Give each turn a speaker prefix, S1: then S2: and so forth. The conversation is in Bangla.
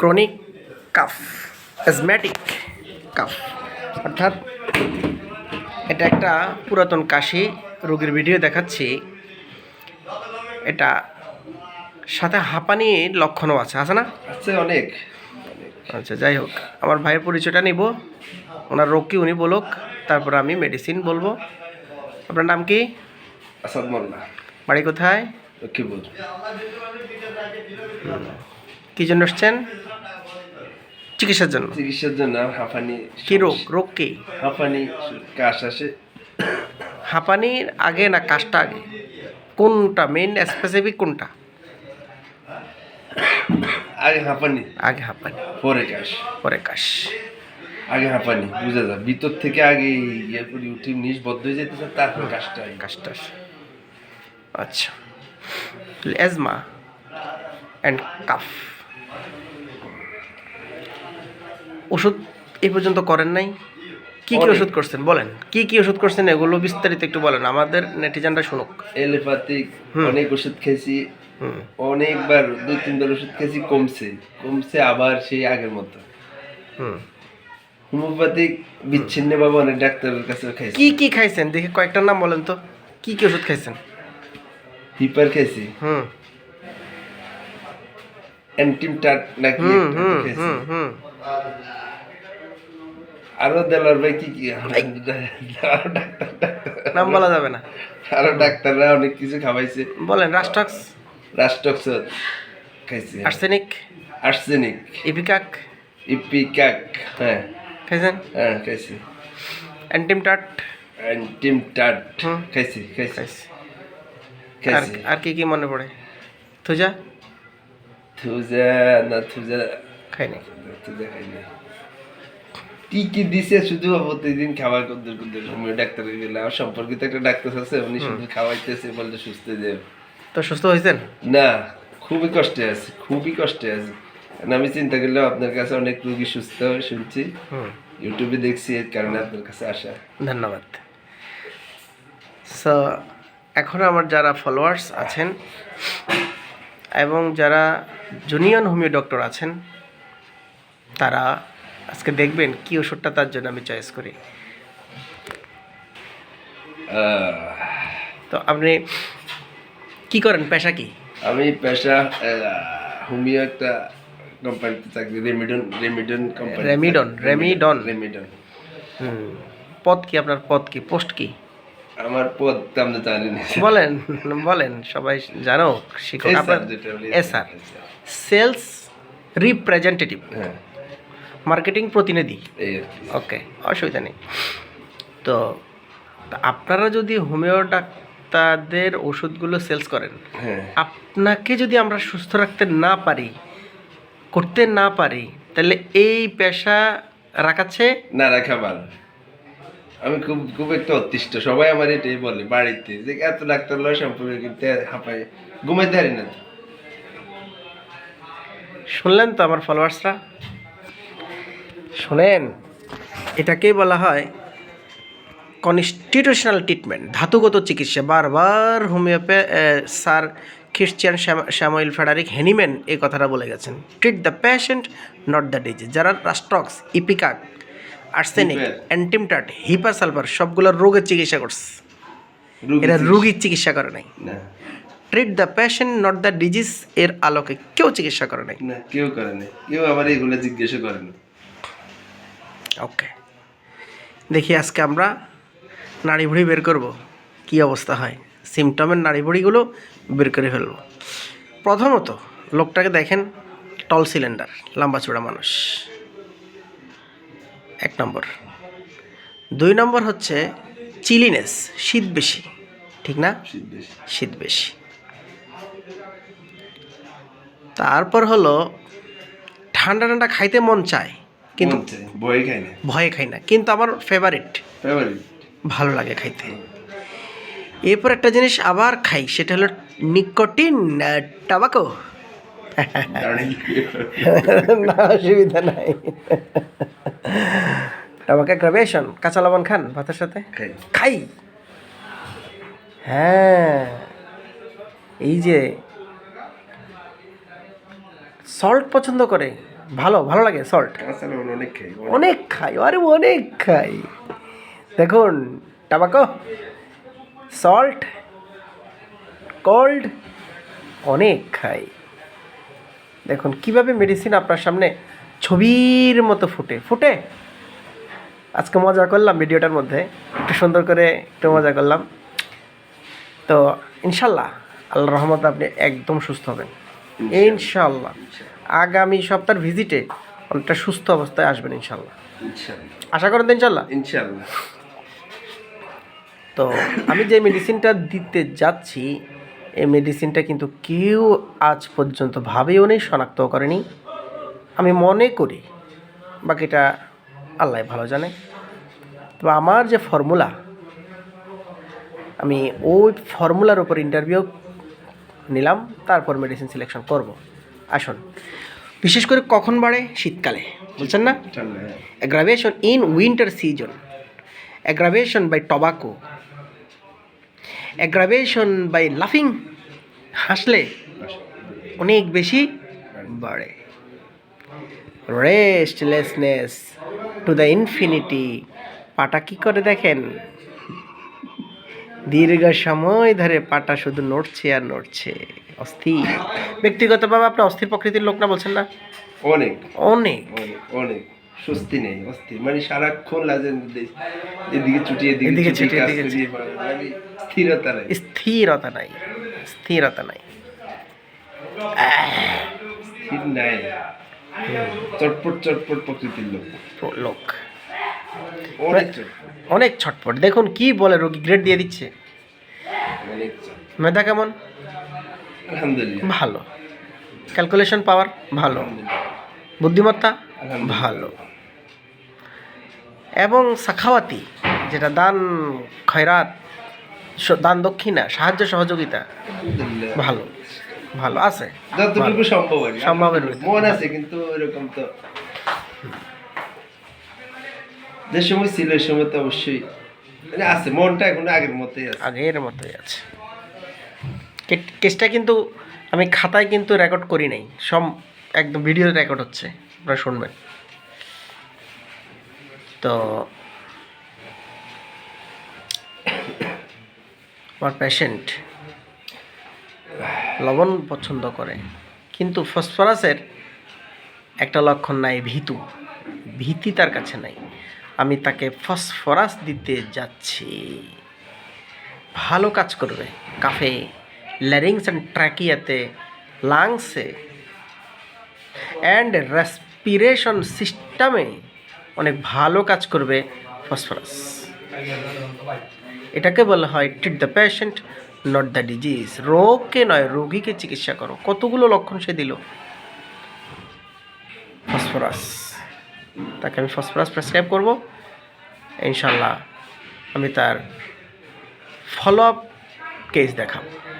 S1: Chronic calf অ্যাজম্যাটিক calf. অর্থাৎ এটা একটা পুরাতন কাশি রোগীর ভিডিও দেখাচ্ছি। এটা সাথে হাঁপানির লক্ষণও আছে আছে না?
S2: আছে অনেক।
S1: আচ্ছা যাই হোক আমার ভাইয়ের পরিচয়টা নিব। ওনার রোগ কি উনি বলুক তারপর আমি মেডিসিন বলব। আপনার নাম কি?
S2: আসাদ মোল্লা।
S1: বাড়ি কোথায়?
S2: কি বল
S1: কী জন্য আসছেন? চিকিৎসার জন্য।
S2: চিকিৎসার জন্য হাঁপানি
S1: কি রোগ? রোগ কি?
S2: হাঁপানি কাশ আসে।
S1: হাঁপানির আগে না কাশটা আগে? কোনটা মেন স্পেসিফিক কোনটা?
S2: আগে হাঁপানি।
S1: আগে হাঁপানি।
S2: পরে কাশ।
S1: পরে কাশ।
S2: আগে হাঁপানি বুঝা যায়। ভিতর থেকে আগে ইয়ে করি উঠি নিজ বদ্ধ হয়ে যেতেছে তারপর কাশটা।
S1: কাশটা আসে। আচ্ছা। অ্যাজমা অ্যান্ড কাফ ওষুধ এই পর্যন্ত করেন নাই? কি কি ওষুধ করছেন? বলেন কি কি ওষুধ করছেন এগুলো বিস্তারিত একটু বলেন। আমাদের নেটিজানরা শুনুক।
S2: এলোপ্যাথিক অনেক ওষুধ খেয়েছি। অনেকবার দুই তিনবার ওষুধ খেয়েছি কমছে। কমছে আবার সেই আগের মতো।
S1: হুম।
S2: হোমিওপ্যাথিক বিচ্ছিন্ন ভাবে অনেক ডাক্তারের কাছে খাইছি।
S1: কি কি খাইছেন? দেখি কয়েকটা নাম বলেন তো। কি কি ওষুধ খাইছেন?
S2: হিপার খাইছি।
S1: হুম।
S2: অ্যান্টিম টাট নাকি আরও দেলার ভাই কি কি? আরও ডাক্তার
S1: নাম বলা যাবে না।
S2: আরও ডাক্তাররা অনেক কিছু খাওয়াইছে।
S1: বলেন রাস্টক্স
S2: রাষ্ট্রক্স খাইছি।
S1: আর্সেনিক
S2: আর্সেনিক
S1: ইপিকাক
S2: ইপিকাক হ্যাঁ।
S1: খাইছেন?
S2: হ্যাঁ খাইছি। অ্যান্টিম টাট
S1: হুম।
S2: খাইছি খাইছি।
S1: খাইছি। আর কি কি মনে পড়ে? থুজা
S2: থুজা না থুজা
S1: খাই নাই।
S2: থুজা খাই না কি কি দিছে শুধু প্রতিদিন খাবার কুদ্দুর কুদ্দুর হোমিও ডাক্তারের গেলে আমার সম্পর্কিত একটা ডাক্তার আছে উনি শুধু খাওয়াইতেছে বলতে সুস্থ যে।
S1: তো সুস্থ হয়েছেন
S2: না খুবই কষ্টে আছে খুবই কষ্টে আছে। আমি চিন্তা করলাম আপনার কাছে অনেক রুগী সুস্থ শুনছি। ইউটিউবে দেখছি এর কারণে আপনার কাছে আসা।
S1: ধন্যবাদ। সো এখন আমার যারা ফলোয়ার্স আছেন এবং যারা জুনিয়র হোমিও ডক্টর আছেন। তারা আজকে দেখবেন কি ওষুধটা তার জন্য আমি চয়েস করি। তো আপনি কি করেন পেশা কি?
S2: আমি পেশা হোমিও একটা কোম্পানিতে চাকরি রেমিডন রেমিডন কোম্পানি
S1: রেমিডন, রেমিডন।
S2: রেমিডন
S1: হুম। পদ কি আপনার পদ কি পোস্ট কি?
S2: আমার পদ আমরা জানি না
S1: বলেন বলেন সবাই জানো শিখো আপনার এসআর সেলস রিপ্রেজেন্টেটিভ মার্কেটিং প্রতিনিধি। ওকে অসুবিধা নেই। তো আপনারা যদি হোমিও ডাক্তারদের ওষুধগুলো সেলস করেন
S2: হ্যাঁ।
S1: আপনাকে যদি আমরা সুস্থ রাখতে না পারি করতে না পারি তাহলে এই পেশা রাখাচ্ছে?
S2: না রাখা ভালো। আমি খুব খুব একটা অতিষ্ঠ। সবাই আমার এটাই বলে, বাড়িতে যে এত ডাক্তার লয় সম্পর্কে কিন্তু হাঁপাই ঘুমাইতে পারি না।
S1: শুনলেন তো আমার ফলোয়ার্সরা? শোনেন, এটাকেই বলা হয় কনস্টিটিউশনাল ট্রিটমেন্ট ধাতুগত চিকিৎসা। বারবার homeopath sir Christian Samuel Frederick Hahnemann এই কথাটা বলে গেছেন। Treat the patient not the disease যারা Rhus tox ipecac arsenic. Antim tart hepar sulphur সবগুলো রোগের চিকিৎসা করছে। এরা রুগীর চিকিৎসা করে নাই।
S2: না।
S1: Treat the patient not the disease এর আলোকে কেউ চিকিৎসা করে নাই।
S2: না কেউ করে না কেউ আমার এগুলো জিজ্ঞাসা করে না
S1: ওকে দেখি আজকে আমরা নাড়ি ভুড়ি বের করব। কি অবস্থা হয়? সিমটমের নাড়ি ভুড়িগুলো বের করে ফেলব। প্রথমত লোকটাকে দেখেন টল সিলিন্ডার লম্বা চূড়া মানুষ। এক নম্বর। দুই নম্বর হচ্ছে চিলিনেস শীত বেশি ঠিক না?
S2: শীত বেশি।
S1: তারপর হলো ঠান্ডা ঠান্ডা খাইতে মন চায় কিন্তু
S2: ভয় খাই না।
S1: ভয়ে খাই না কিন্তু আমার ফেভারিট
S2: ফেভারিট
S1: ভালো লাগে খাইতে। এরপর একটা জিনিস আবার খাই সেটা হলো নিকোটিন টাবাকো না অসুবিধা নাই। টাবাকা গ্রাবেশন কাঁচা লবণ খান ভাতের সাথে?
S2: খাই।
S1: হ্যাঁ। এই যে সল্ট পছন্দ করে। ভালো ভালো লাগে সল্ট
S2: অনেক খাই।
S1: আরে অনেক খাই। দেখুন টাবাকো সল্ট কোল্ড অনেক খাই। দেখুন কীভাবে মেডিসিন আপনার সামনে ছবির মতো ফুটে ফুটে? আজকে মজা করলাম ভিডিওটার মধ্যে। একটু সুন্দর করে একটু মজা করলাম। তো ইনশাল্লাহ আল্লাহ রহমত আপনি একদম সুস্থ হবেন। ইনশাল্লাহ। আগামী সপ্তাহের ভিজিটে অনেকটা সুস্থ অবস্থায় আসবেন ইনশাল্লাহ। আশা করেন তো ইনশাল্লাহ?
S2: ইনশাল্লাহ।
S1: তো আমি যে মেডিসিনটা দিতে যাচ্ছি এই মেডিসিনটা কিন্তু কেউ আজ পর্যন্ত ভাবেও নেই শনাক্তও করেনি। আমি মনে করি বাকিটা আল্লাহ ভালো জানে। তো আমার যে ফর্মুলা আমি ওই ফর্মুলার উপর ইন্টারভিউ নিলাম, তারপর মেডিসিন সিলেকশন করব। আসুন, বিশেষ করে কখন বাড়ে? শীতকালে, বলছেন না?
S2: ঠান্ডা in
S1: winter season winter by aggravation by by লাফিং হাসলে অনেক বেশি বাড়ে। Restlessness to the infinity. পাটা কি করে দেখেন? দীর্ঘ সময় ধরে পাটা শুধু নড়ছে আর নড়ছে। অস্থির। ব্যক্তিগতভাবে আপনি অস্থির প্রকৃতির লোক না বলছেন না?
S2: অনেক।
S1: অনেক।
S2: অনেক অনেক। স্বস্তি নেই অস্থির। মানে সারাক্ষণ লাজের মধ্যে এদিকে ছুটি এদিকে ছুটি। মানে স্থিরতা নেই।
S1: স্থিরতা নাই স্থিরতা নাই।
S2: স্থির নাই। চটপট চটপট প্রকৃতির লোক।
S1: লোক।
S2: অনেক
S1: অনেক ছটপট। দেখুন কি বলে রোগী গ্রেড দিয়ে দিচ্ছে। মেধা কেমন? ভালো। ক্যালকুলেশন পাওয়ার ভালো। বুদ্ধিমত্তা ভালো। এবং সাখাওয়াতি যেটা দান খয়রাত দান দক্ষিণা সাহায্য সহযোগিতা ভালো। ভালো আছে।
S2: যতটুকু সম্ভব আর।
S1: সম্ভবের
S2: মন আছে কিন্তু এরকম তো। যে সময় ছিল ওই সময় তো অবশ্যই মানে আছে মনটা এখন আগের মতোই আছে।
S1: আগের মতোই আছে। কেসটা কিন্তু আমি খাতায় কিন্তু রেকর্ড করি নাই। সব একদম ভিডিও রেকর্ড হচ্ছে আপনারা শুনবেন। তো আমার পেশেন্ট লবণ পছন্দ করে। কিন্তু ফসফরাসের একটা লক্ষণ নাই, ভীতু। ভীতি তার কাছে নাই। আমি তাকে ফসফরাস দিতে যাচ্ছি। ভালো কাজ করবে। কাফে ল্যারিংস অ্যান্ড ট্র্যাকিয়াতে লাংসে অ্যান্ড রেসপিরেশন সিস্টেমে অনেক ভালো কাজ করবে ফসফরাস। এটাকে বলা হয় treat the patient not the disease রোগকে নয়, রোগীকে চিকিৎসা করো। কতগুলো লক্ষণ সে দিল? ফসফরাস তাকে আমি ফসফরাস প্রেসক্রাইব করব। ইনশাল্লাহ আমি তার ফলো আপ কেস দেখাবো।